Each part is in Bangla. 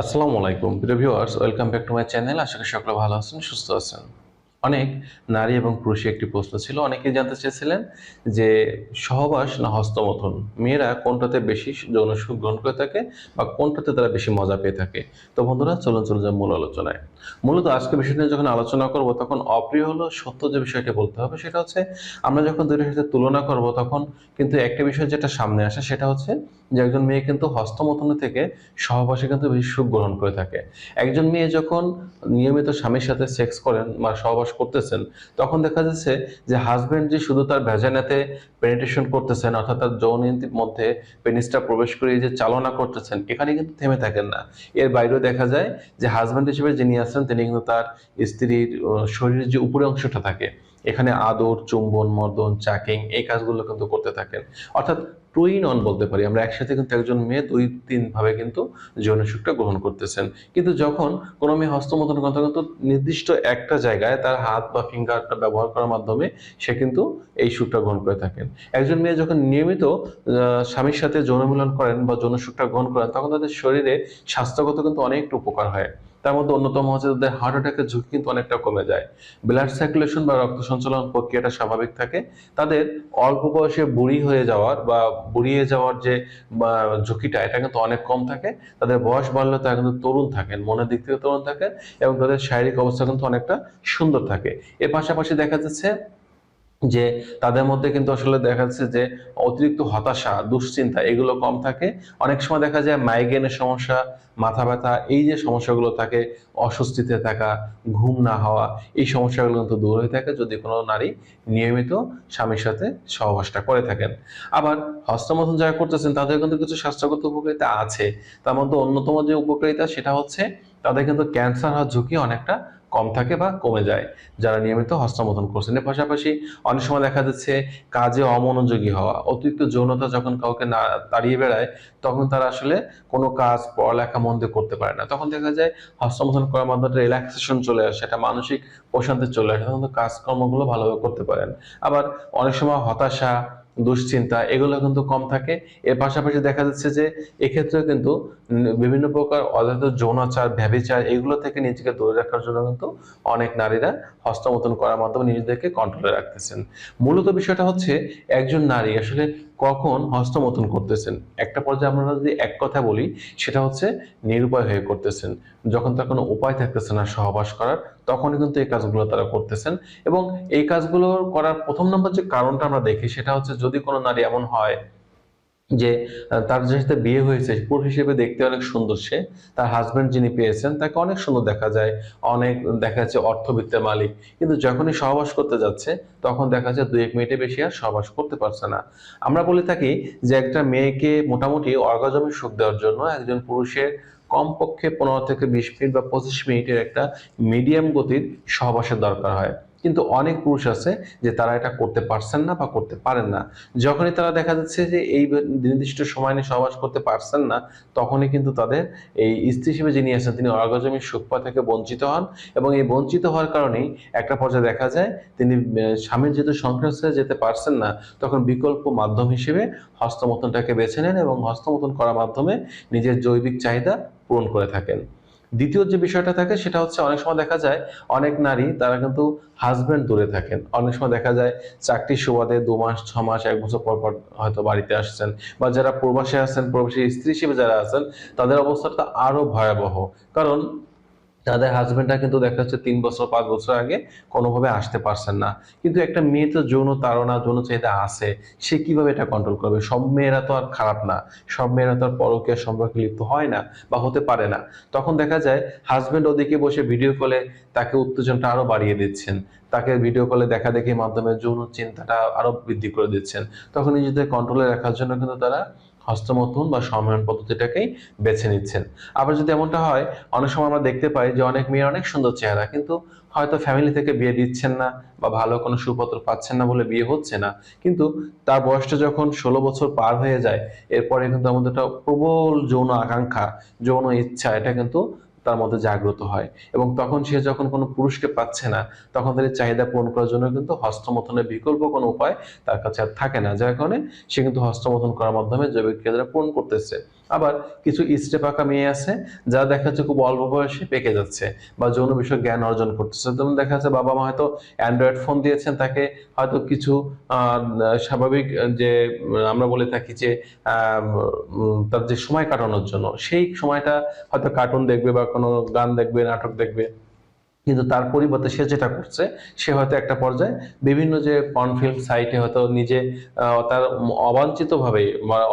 আসসালামু আলাইকুম। প্রিয় viewers welcome back to my channel আশা করি সকলে ভালো আছেন, সুস্থ আছেন। অনেক নারী এবং পুরুষের একটি প্রশ্ন ছিল। অনেকেই জানতে চেয়েছিলেন যে সহবাস না হস্তমথন? মেয়েরা কোনটাতে বেশি যৌন সুখ গ্রহণ করে থাকে বা কোনটাতে তারা বেশি মজা পেয়ে থাকে? তো বন্ধুরা, চলুন চলুন যাই মূল আলোচনায়। মূলত আজকে বিষয়টা নিয়ে যখন আলোচনা করব, তখন অপ্রিয় হলো সত্য যে বিষয়টা বলতে হবে, সেটা হচ্ছে আমরা যখন দুইটার সাথে তুলনা করব, তখন কিন্তু একটা বিষয় যেটা সামনে আসে, সেটা হচ্ছে যে একজন মেয়ে কিন্তু হস্তমথন থেকে সহবাসে কিন্তু বেশি সুখ গ্রহণ করে থাকে। একজন মেয়ে যখন নিয়মিত স্বামীর সাথে সেক্স করেন বা সহবাস করতেছেন, তখন দেখা যাচ্ছে যে হাজবেন্ড যে শুধু তার ভ্যাজানাতে পেনিটেশন করতেছেন, অর্থাৎ তার যৌনীতির মধ্যে পেনিসটা প্রবেশ করে যে চালনা করতেছেন, এখানে কিন্তু থেমে থাকেন না। এর বাইরেও দেখা যায় যে হাজবেন্ড হিসেবে যিনি আছেন, তিনি কিন্তু তার স্ত্রীর শরীরের যে উপরে অংশটা থাকে, এখানে আদর, চুম্বন, মর্দন, চাকিং, এই কাজগুলো কিন্তু করতে থাকেন। অর্থাৎ টু ইন অন বলতে পারি। আমরা একসাথে কিন্তু একজন মেয়ে, দুই তিন ভাবে কিন্তু যৌন সুখটা গ্রহণ করতেছেন। কিন্তু যখন কোনো মেয়ে হস্তমতন করতে কিন্তু নির্দিষ্ট একটা জায়গায় তার হাত বা ফিঙ্গারটা ব্যবহার করার মাধ্যমে সে কিন্তু এই সুখটা গ্রহণ করে থাকেন। একজন মেয়ে যখন নিয়মিত স্বামীর সাথে যৌন মিলন করেন বা যৌন সুখটা গ্রহণ করেন, তখন তাদের শরীরে স্বাস্থ্যগত কিন্তু অনেকটা উপকার হয়। তার মধ্যে অন্যতম হচ্ছে তাদের হার্ট অ্যাটাকের ঝুঁকি কিন্তু অনেকটা কমে যায়। ব্লাড সার্কুলেশন বা রক্ত সঞ্চালন প্রক্রিয়াটা স্বাভাবিক থাকে। তাদের অল্প বয়সে বুড়ি হয়ে যাওয়ার বা বুড়িয়ে যাওয়ার যে ঝুঁকিটা, এটা কিন্তু অনেক কম থাকে। তাদের বয়স বাড়লে তারা কিন্তু তরুণ থাকেন, মনের দিক থেকে তরুণ থাকেন এবং তাদের শারীরিক অবস্থা কিন্তু অনেকটা সুন্দর থাকে। এর পাশাপাশি দেখা যাচ্ছে যে তাদের মধ্যে কিন্তু আসলে দেখা যাচ্ছে যে অতিরিক্ত হতাশা, দুশ্চিন্তা, এগুলো কম থাকে। অনেক সময় দেখা যায় মাইগ্রেনের সমস্যা, মাথা ব্যথা, এই যে সমস্যাগুলো থাকে, অস্বস্তিতে থাকা, ঘুম না হওয়া, এই সমস্যাগুলো কিন্তু দূর হয়ে থাকে যদি কোনো নারী নিয়মিত স্বামীর সাথে সহবাসটা করে থাকেন। আবার হস্তমথন যারা করতেছেন, তাদের কিন্তু কিছু স্বাস্থ্যগত উপকারিতা আছে। তার মধ্যে অন্যতম যে উপকারিতা সেটা হচ্ছে তাদের কিন্তু ক্যান্সার হওয়ার ঝুঁকি অনেকটা কম থাকে বা কমে যায়, যারা নিয়মিত হস্তমথন করছেন। এর পাশাপাশি অনেক সময় দেখা যাচ্ছে কাজে অমনোযোগী হওয়া, অতিরিক্ত যৌনতা যখন কাউকে না তাড়িয়ে বেড়ায়, তখন তারা আসলে কোনো কাজ, পড়ালেখা মন দিয়ে করতে পারে না। তখন দেখা যায় হস্তমথন করার মাধ্যমে রিল্যাক্সেশন চলে আসে, একটা মানসিক প্রশান্তি চলে আসে, তখন কাজকর্মগুলো ভালোভাবে করতে পারেন। আবার অনেক সময় হতাশা দুশ্চিন্তা, এগুলো কিন্তু কম থাকে। এর পাশাপাশি দেখা যাচ্ছে যে এক্ষেত্রে কিন্তু বিভিন্ন প্রকার অযথ যৌনাচার ভ্যাবিচার এগুলো থেকে নিজেকে দূরে রাখার জন্য কিন্তু অনেক নারীরা হস্তমতন করার মাধ্যমে নিজেদেরকে কন্ট্রোলে রাখতেছেন। মূলত বিষয়টা হচ্ছে, একজন নারী আসলে কখন হস্তমথন করতেছেন? একটা পর্যায়ে আমরা যদি এক কথা বলি, সেটা হচ্ছে নিরুপায় হয়ে করতেছেন। যখন তার কোনো উপায় থাকতেছে না সহবাস করার, তখনই কিন্তু এই কাজগুলো তারা করতেছেন। এবং এই কাজগুলো করার প্রথম নম্বর যে কারণটা আমরা দেখি, সেটা হচ্ছে যদি কোনো নারী এমন হয় যে তার যে সাথে বিয়ে হয়েছে পুরুষ হিসেবে দেখতে অনেক সুন্দর সে। তার হাজব্যান্ড যিনি পেয়েছেন, তাকে অনেক সুন্দর দেখা যায়, অনেক দেখা যাচ্ছে অর্থবিত্তের মালিক। কিন্তু যখনই সহবাস করতে যাচ্ছে, তখন দেখা যায় দুই এক মিনিটে বেশি আর সহবাস করতে পারছে না। আমরা বলে থাকি যে, একটা মেয়েকে মোটামুটি অর্গাজমের সুখ দেওয়ার জন্য একজন পুরুষের কমপক্ষে পনেরো থেকে বিশ মিনিট বা পঁচিশ মিনিটের একটা মিডিয়াম গতির সহবাসের দরকার হয়। কিন্তু অনেক পুরুষ আছে যে তারা এটা করতে পারছেন না বা করতে পারেন না। যখনই তারা দেখা যাচ্ছে যে এই নির্দিষ্ট সময় নিয়ে সহবাস করতে পারছেন না, তখনই কিন্তু তাদের এই স্ত্রী হিসেবে যিনি আছেন, তিনি অর্গাজমিক সুখপা থেকে বঞ্চিত হন এবং এই বঞ্চিত হওয়ার কারণেই একটা পর্যায়ে দেখা যায় তিনি স্বামীর যেহেতু সংসারে যেতে পারছেন না, তখন বিকল্প মাধ্যম হিসেবে হস্তমতনটাকে বেছে নেন এবং হস্তমতন করার মাধ্যমে নিজের জৈবিক চাহিদা পূরণ করে থাকেন। দ্বিতীয় যে বিষয়টা থাকে সেটা হচ্ছে অনেক সময় দেখা যায় অনেক নারী তারা কিন্তু হাজব্যান্ড দূরে থাকেন। অনেক সময় দেখা যায় চাকরির সুবাদে দু মাস, ছ মাস, এক বছর পর পর হয়তো বাড়িতে আসছেন বা যারা প্রবাসে আছেন, প্রবাসী স্ত্রী হিসেবে যারা আছেন, তাদের অবস্থাটা আরও ভয়াবহ। কারণ তাদের হাজবেন্ডরা কিন্তু দেখা যাচ্ছে তিন বছর, পাঁচ বছর আগে কোনোভাবে আসতে পারছেন না। কিন্তু একটা মেয়ে তো যৌন তাড়না, যৌন চাহিদা আছে, সে কীভাবে এটা কন্ট্রোল করবে? সব মেয়েরা তো আর খারাপ না। সব মেয়েরা তো আর পরকীয় সম্পর্কে লিপ্ত হয় না বা হতে পারে না। তখন দেখা যায় হাজবেন্ড ওদিকে বসে ভিডিও কলে তাকে উত্তেজনটা আরও বাড়িয়ে দিচ্ছেন। তাকে ভিডিও কলে দেখা দেখি মাধ্যমে যৌন চিন্তাটা আরও বৃদ্ধি করে দিচ্ছেন। তখন নিজেদের কন্ট্রোলে রাখার জন্য কিন্তু তারা হস্তমথন বা সম্মেলন পদ্ধতিটাকেই বেছে নিচ্ছেন। আবার যদি এমনটা হয়, অনেক সময় আমরা দেখতে পাই যে অনেক মেয়ের অনেক সুন্দর চেহারা, কিন্তু হয়তো ফ্যামিলি থেকে বিয়ে দিচ্ছেন না বা ভালো কোনো সুপত্র পাচ্ছেন না বলে বিয়ে হচ্ছে না। কিন্তু তার বয়সটা যখন ষোলো বছর পার হয়ে যায়, এরপরে কিন্তু আমাদের একটা প্রবল যৌন আকাঙ্ক্ষা, যৌন ইচ্ছা, এটা কিন্তু তার মধ্যে জাগ্রত হয় এবং তখন সে যখন কোনো পুরুষকে পাচ্ছে না, তখন তার চাহিদা পূরণ করার জন্য কিন্তু হস্তমথনের বিকল্প কোনো উপায় তার কাছে আর থাকে না। যার কারণে সে কিন্তু হস্তমথন করার মাধ্যমে জৈবিক ক্রিয়াটা পূরণ করতেছে। আবার কিছু ইস্টে পাকা মেয়ে আছে যারা দেখা যাচ্ছে খুব অল্প বয়সে পেকে যাচ্ছে বা যৌন বিষয়ে জ্ঞান অর্জন করতেছে। যেমন দেখা যাচ্ছে বাবা মা হয়তো অ্যান্ড্রয়েড ফোন দিয়েছেন, তাকে হয়তো কিছু স্বাভাবিক যে, আমরা বলে থাকি যে তার যে সময় কাটানোর জন্য, সেই সময়টা হয়তো কার্টুন দেখবে বা কোনো গান দেখবে, নাটক দেখবে। কিন্তু তার পরিবর্তে সে যেটা করছে, সে হয়তো একটা পর্যায়ে বিভিন্ন যে পর্ন ফিল্ম সাইটে হয়তো নিজে তার অবাঞ্ছিতভাবে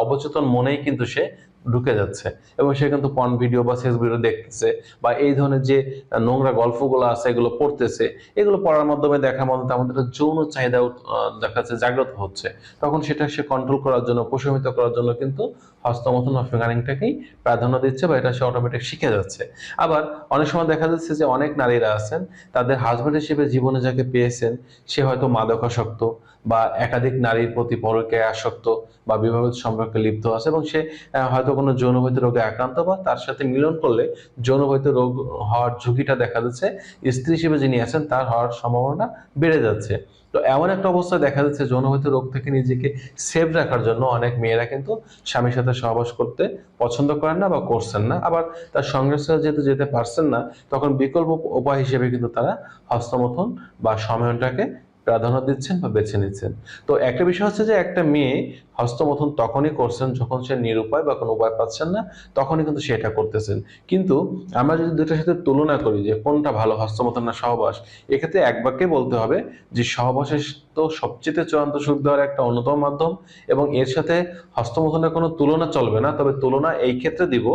অবচেতন মনেই কিন্তু সে ঢুকে যাচ্ছে। এবং সে কিন্তু পন ভিডিও বা সেক্স ভিডিও দেখতেছে বা এই ধরনের যে নোংরা গল্পগুলো আছে, এগুলো পড়তেছে, এগুলো পড়ার মাধ্যমে দেখার মাধ্যমে আমাদের যৌন চাহিদা উৎ- দেখা যাচ্ছে জাগ্রত হচ্ছে। তখন সেটা সে কন্ট্রোল করার জন্য, প্রশমিত করার জন্য কিন্তু হস্তমথন বা ফিঙ্গারিংটাকেই প্রাধান্য দিচ্ছে বা এটা সে অটোমেটিক শিখে যাচ্ছে। আবার অনেক সময় দেখা যাচ্ছে যে অনেক নারীরা আছেন, তাদের হাজবেন্ড হিসেবে জীবনে যাকে পেয়েছেন, সে হয়তো মাদকাসক্ত বা একাধিক নারীর প্রতি পরকে আসক্ত বা বিবাহ সম্পর্কে লিপ্ত আছে এবং সে হয়তো কোনো যৌনবহিত রোগে আক্রান্ত বা তার সাথে মিলন করলে যৌনবহিত রোগ হওয়ার ঝুঁকিটা দেখা যাচ্ছে, স্ত্রী হিসেবে যিনি আছেন তার হওয়ার সম্ভাবনা বেড়ে যাচ্ছে। তো এমন একটা অবস্থায় দেখা যাচ্ছে যৌনবহিত রোগ থেকে নিজেকে সেভ রাখার জন্য অনেক মেয়েরা কিন্তু স্বামীর সাথে সহবাস করতে পছন্দ করেন না বা করছেন না। আবার তার সংসার যেহেতু যেতে পারছেন না, তখন বিকল্প উপায় হিসেবে কিন্তু তারা হস্তমথন বা সময়নটাকে প্রাধান্য দিচ্ছেন বা বেছে নিচ্ছেন। তো একটা বিষয় হচ্ছে যে একটা মেয়ে হস্তমথন তখনই করছেন যখন সে নিরুপায় বা কোনো উপায় পাচ্ছেন না, তখনই কিন্তু সে এটা করতেছেন। কিন্তু আমরা যদি দুটার সাথে তুলনা করি যে কোনটা ভালো হস্তমথন না সহবাস, এক্ষেত্রে এক বাক্যে বলতে হবে যে সহবাসের তো সবচেয়ে চূড়ান্ত সুখ দেওয়ার একটা অন্যতম মাধ্যম এবং এর সাথে হস্তমথনের কোনো তুলনা চলবে না। তবে তুলনা এই ক্ষেত্রে দিব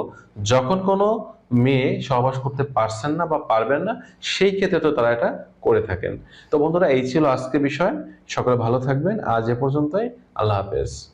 যখন কোনো মেয়ে সহবাস করতে পারছেন না বা পারবেন না, সেই ক্ষেত্রে তো তারা এটা করে থাকেন। তো বন্ধুরা, এই ছিল আজকে বিষয়। সকলে ভালো থাকবেন। আজ এ পর্যন্তই। আল্লাহ হাফেজ।